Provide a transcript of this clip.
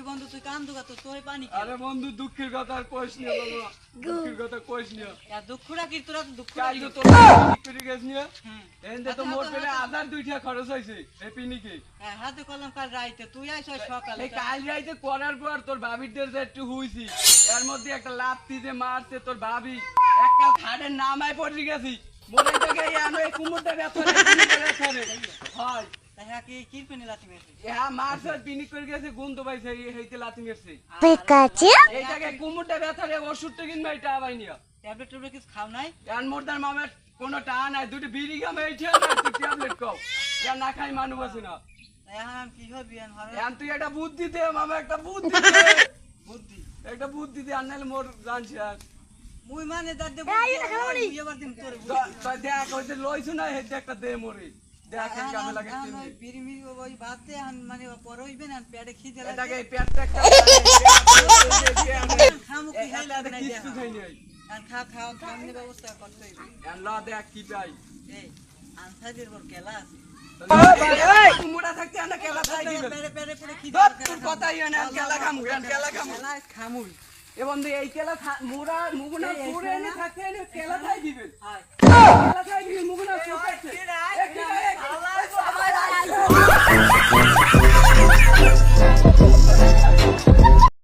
কান দুগা তো তোরে পানি আরে বন্ধু দুঃখের কথা আর কইস না বাবা। দুঃখের কথা কইস না। আর রাখি তোরা তো দুঃখ কাল তো করে গেছ হুম তো পেলে হাজার দুইটা খরচ হয়েছে এই পিনিকে হ্যাঁ, হাতে কলম কাল রাইতে? তুই সকালে এই কাল রাইতে করার পর তোর ভাবিদের যে একটু হুইছি। এর মধ্যে একটা লাত্তি যে মারছে তোর ভাবি একটা খাড়ের নামায় পড়ে গেছি। মনে থেকে এই কুমুরটা ব্যথা হয়। হ্যাঁ কি কি পেনে লাথি মেরেছে? হ্যাঁ কোনো নাই দুটি বিড়ি গামে ট্যাবলেট যা না খাই মানুষ আছে না। এখন তুই একটা বুদ্ধি দে মামা একটা বুদ্ধি দে। বুদ্ধি? একটা বুদ্ধি দে আর নাহলে মোর জানছি আর। মুই মানে দেখ ওই যে না হেতে একটা দে মোরে। দেখ এই কামে লাগে ওই ওই মানে খিদে লাগে। এই পেটটা খামু কি খাই লাগে। কিছু খাই নাই আর খা খাও খামনি ব্যবস্থা করতে হইবে। আর দেখ কি পাই। এই আনসাদের বড় কেলা আছে। এই কেলা মুড়া মুগুনা পুরে থাকতে এনে কেলা খাই দিবে। Thank you.